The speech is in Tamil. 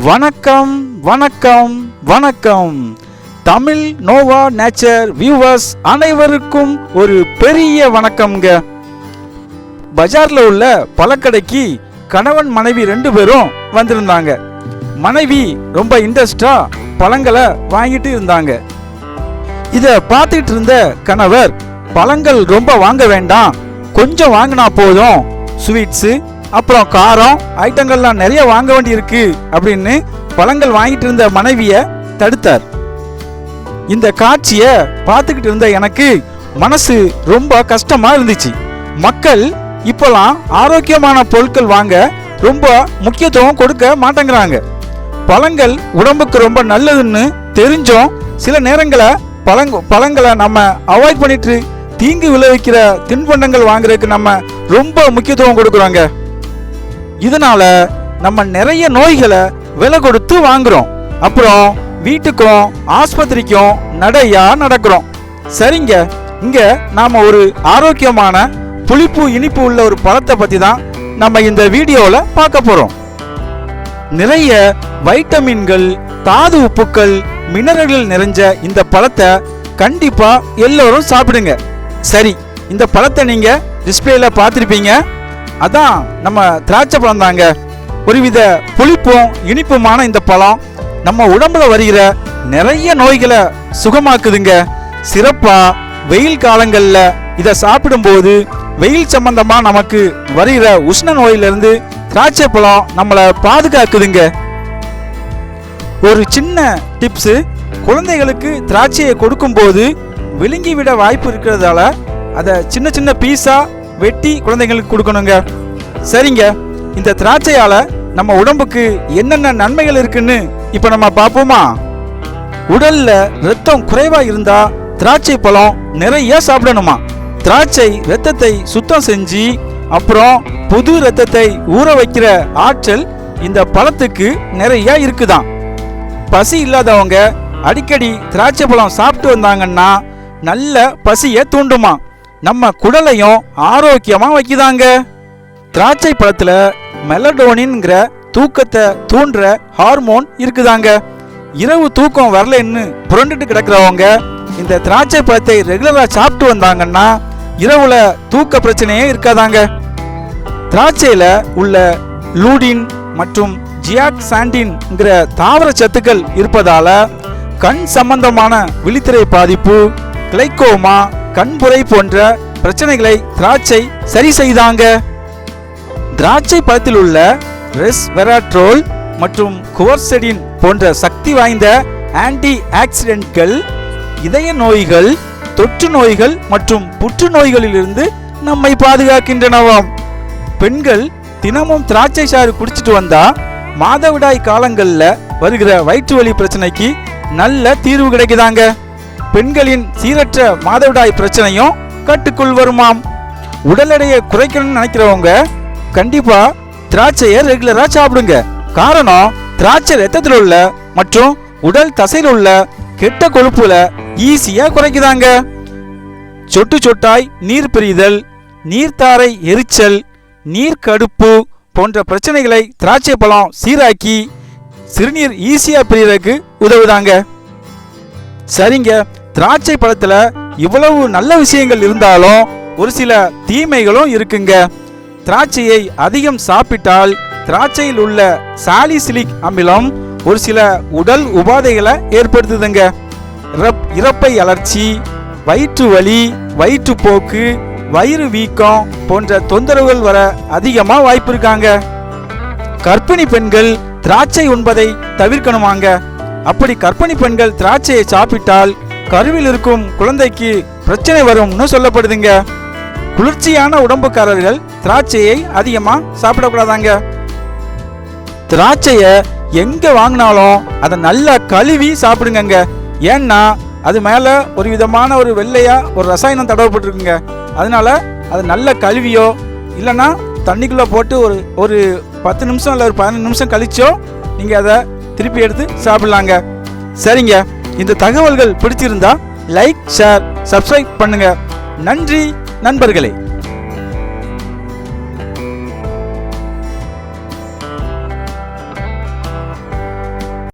வணக்கம் வணக்கம் வணக்கம். தமிழ் நோவா நேச்சர் வியூவர்ஸ் அனைவருக்கும் ஒரு பெரிய வணக்கம்ங்க. பஜார்ல உள்ள பழக்கடைக்கு கணவன் மனைவி ரெண்டு பேரும் வந்திருந்தாங்க. மனைவி ரொம்ப இன்ட்ரெஸ்டா பழங்களை வாங்கிட்டு இருந்தாங்க. இத பார்த்துட்டு இருந்த கணவர் பழங்கள் ரொம்ப வாங்க வேண்டாம். கொஞ்சம் வாங்கினா போதும். ஸ்வீட்ஸு அப்புறம் காரம் ஐட்டங்கள்லாம் நிறைய வாங்க வேண்டி இருக்கு அப்படின்னு பழங்கள் வாங்கிட்டு இருந்த மனைவிய தடுத்தார். இந்த காட்சிய பார்த்துக்கிட்டு இருந்த எனக்கு மனசு ரொம்ப கஷ்டமா இருந்துச்சு. மக்கள் இப்போலாம் ஆரோக்கியமான பொருட்கள் வாங்க ரொம்ப முக்கியத்துவம் கொடுக்க மாட்டேங்கிறாங்க. பழங்கள் உடம்புக்கு ரொம்ப நல்லதுன்னு தெரிஞ்சும் சில நேரங்களில் பழங்க பழங்களை நம்ம அவாய்ட் பண்ணிட்டு தீங்கு விளைவிக்கிற தின்பண்டங்கள் வாங்குறதுக்கு நம்ம ரொம்ப முக்கியத்துவம் கொடுக்குறோங்க. இதனால நம்ம நிறைய நோய்களை விலை கொடுத்து வாங்குறோம். அப்புறம் வீட்டுக்கும் ஆஸ்பத்திரிக்கும் நடையா நடக்கிறோம். சரிங்க. இங்க நாம ஒரு ஆரோக்கியமான புளிப்பு இனிப்பு உள்ள ஒரு பழத்தை பத்தி தான் நம்ம இந்த வீடியோல பார்க்க போறோம். நிறைய வைட்டமின்கள் தாது உப்புக்கள் மினரல்கள் நிறைஞ்ச இந்த பழத்தை கண்டிப்பா எல்லோரும் சாப்பிடுங்க. சரி இந்த பழத்தை நீங்க டிஸ்பிளேல பார்த்துருப்பீங்க. அதான் நம்ம திராட்சை பழம் தாங்க. ஒருவித புளிப்பும் இனிப்புமான இந்த பழம் நம்ம உடம்புல வருகிற நிறைய நோய்களை சுகமாக்குதுங்க. சிறப்பாக வெயில் காலங்களில் இதை சாப்பிடும்போது வெயில் சம்பந்தமாக நமக்கு வருகிற உஷ்ண நோயிலிருந்து திராட்சை பழம் நம்மளை பாதுகாக்குதுங்க. ஒரு சின்ன டிப்ஸு குழந்தைகளுக்கு திராட்சையை கொடுக்கும்போது விழுங்கி விட வாய்ப்பு இருக்கிறதால அதை சின்ன சின்ன பீஸா வெட்டி குழந்தைங்களுக்கு கொடுக்கணுங்க. சரிங்க. இந்த திராட்சையால நம்ம உடம்புக்கு என்னென்ன நன்மைகள் இருக்குன்னு இப்போ நம்ம பார்ப்போமா? உடல்ல ரத்தம் குறைவா இருந்தா திராட்சை பழம் நிறைய சாப்பிடணுமா? திராட்சை ரத்தத்தை சுத்தம் செஞ்சு அப்புறம் புது ரத்தத்தை ஊற வைக்கிற ஆற்றல் இந்த பழத்துக்கு நிறைய இருக்குதாம் பசி இல்லாதவங்க அடிக்கடி திராட்சை பழம் சாப்பிட்டு வந்தாங்கன்னா நல்ல பசியை தூண்டுமா? நம்ம குடலையும் ஆரோக்கியமாக வைக்குதாங்க. திராட்சை பழத்தில் மெலடோனின்ங்கிற தூக்கத்தை தூண்டுற ஹார்மோன் இருக்குதாங்க. இரவு தூக்கம் வரலன்னு புரண்டுட்டு கிடக்கிறவங்க இந்த திராட்சை பழத்தை ரெகுலராக சாப்பிட்டு வந்தாங்கன்னா இரவுல தூக்க பிரச்சனையே இருக்காதாங்க. திராட்சையில் உள்ள லூடின் மற்றும் ஜியாக் சாண்டின்ங்கிற தாவர சத்துக்கள் இருப்பதால கண் சம்பந்தமான விழித்திரை பாதிப்பு கிளைக்கோமா கண்புரை போன்ற பிரச்சனைகளை திராட்சை சரி செய்தாங்க. திராட்சை பழத்தில் உள்ள ரெஸ்வெராட்ரோல் மற்றும் குவர்செடின் போன்ற சக்தி வாய்ந்த ஆன்டி ஆக்சிடென்ட்கள் இதய நோய்கள் தொற்று நோய்கள் மற்றும் புற்றுநோய்களிலிருந்து நம்மை பாதுகாக்கின்றனவாம். பெண்கள் தினமும் திராட்சை சாறு குடிச்சிட்டு வந்தா மாதவிடாய் காலங்களில் வருகிற வயிற்று வலி பிரச்சனைக்கு நல்ல தீர்வு கிடைக்குதாங்க. பெண்களின் சீரற்ற மாதவிடாய் பிரச்சனையும் கட்டுக்குள் வருமாம். உடல் எடையை குறைக்கணும்னு நினைக்கிறவங்க கண்டிப்பா திராட்சையை ரெகுலரா சாப்பிடுங்க. காரணம் திராட்சை ரத்தத்தில் உள்ள மற்றும் உடல் தசையில் உள்ள கெட்ட கொழுப்புல ஈஸியா குறைக்குதாங்க. சொட்டு சொட்டாய் நீர் பிரிதல் நீர்த்தாரை எரிச்சல் நீர் கடுப்பு போன்ற பிரச்சனைகளை திராட்சை பழம் சீராக்கி சிறுநீர் ஈஸியா பிரியறதுக்கு உதவுதாங்க. சரிங்க திராட்சை பழத்துல இவ்வளவு நல்ல விஷயங்கள் இருந்தாலும் ஒரு சில தீமைகளும் இருக்குங்க. திராட்சையை அதிகம் சாப்பிட்டால் திராட்சையில் உள்ள சாலிசிலிக் அமிலம் ஒரு சில உடல் உபாதைகளை ஏற்படுத்துதுங்க. இறப்- இறப்பை அலர்ச்சி வயிற்று வலி வயிற்றுப்போக்கு வயிறு வீக்கம் போன்ற தொந்தரவுகள் வர அதிகமாக வாய்ப்பு இருக்காங்க. கர்ப்பிணி பெண்கள் திராட்சை உண்பதை தவிர்க்கணுமாங்க. அப்படி கர்ப்பிணி பெண்கள் திராட்சையை சாப்பிட்டால் கருவில் இருக்கும் குழந்தைக்கு பிரச்சனை வரும்னு சொல்லப்படுதுங்க. குளிர்ச்சியான உடம்புக்காரர்கள் திராட்சையை அதிகமாக சாப்பிடக்கூடாதாங்க. திராட்சையை எங்கே வாங்கினாலும் அதை நல்லா கழுவி சாப்பிடுங்கங்க. ஏன்னா அது மேலே ஒரு விதமான ஒரு வெள்ளையாக ஒரு ரசாயனம் தடவப்பட்டிருக்குங்க. அதனால அது நல்ல கழுவியோ இல்லைன்னா தண்ணிக்குள்ளே போட்டு ஒரு ஒரு பத்து நிமிஷம் இல்லை ஒரு பதினஞ்சு நிமிஷம் கழிச்சோ நீங்கள் அதை திருப்பி எடுத்து சாப்பிட்லாங்க. சரிங்க. இந்த தகவல்கள் பிடிச்சிருந்தா லைக் ஷேர் சப்ஸ்கிரைப் பண்ணுங்க. நன்றி நண்பர்களே.